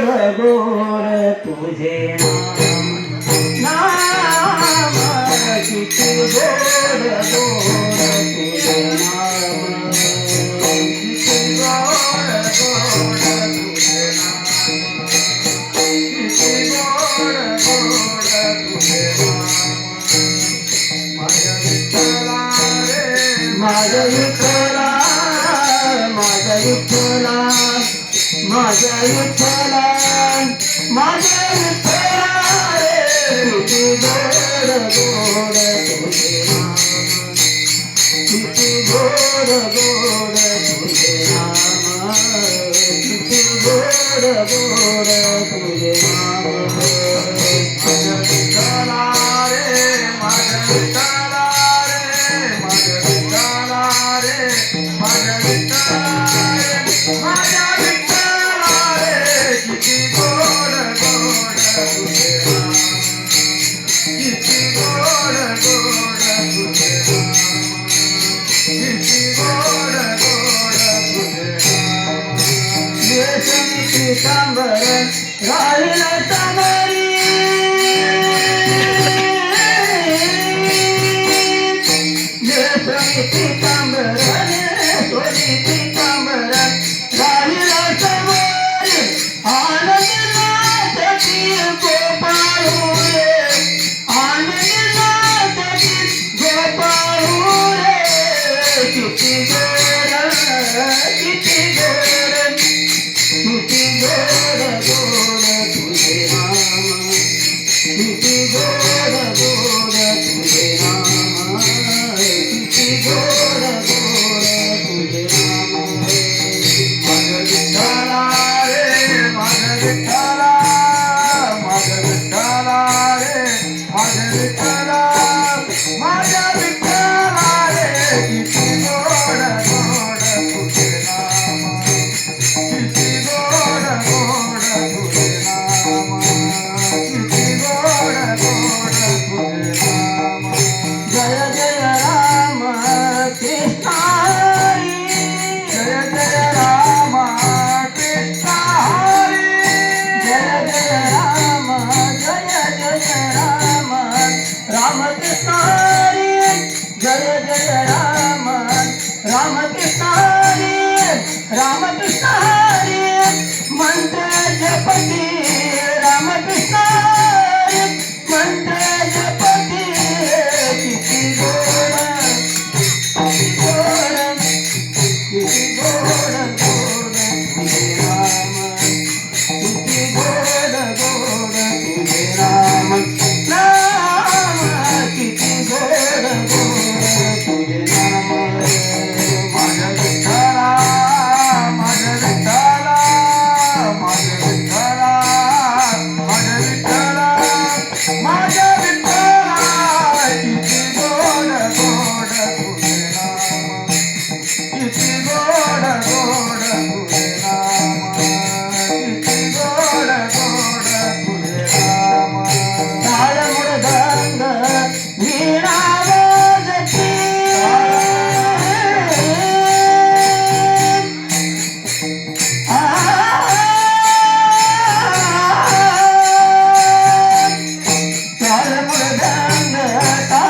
ভগোর তুঝে নাম কিছু গোর গোর माझ्या विठ्ठला माझ्या विठ्ठला தாமரை காலில தமரி ಿಗ I'm na na na na na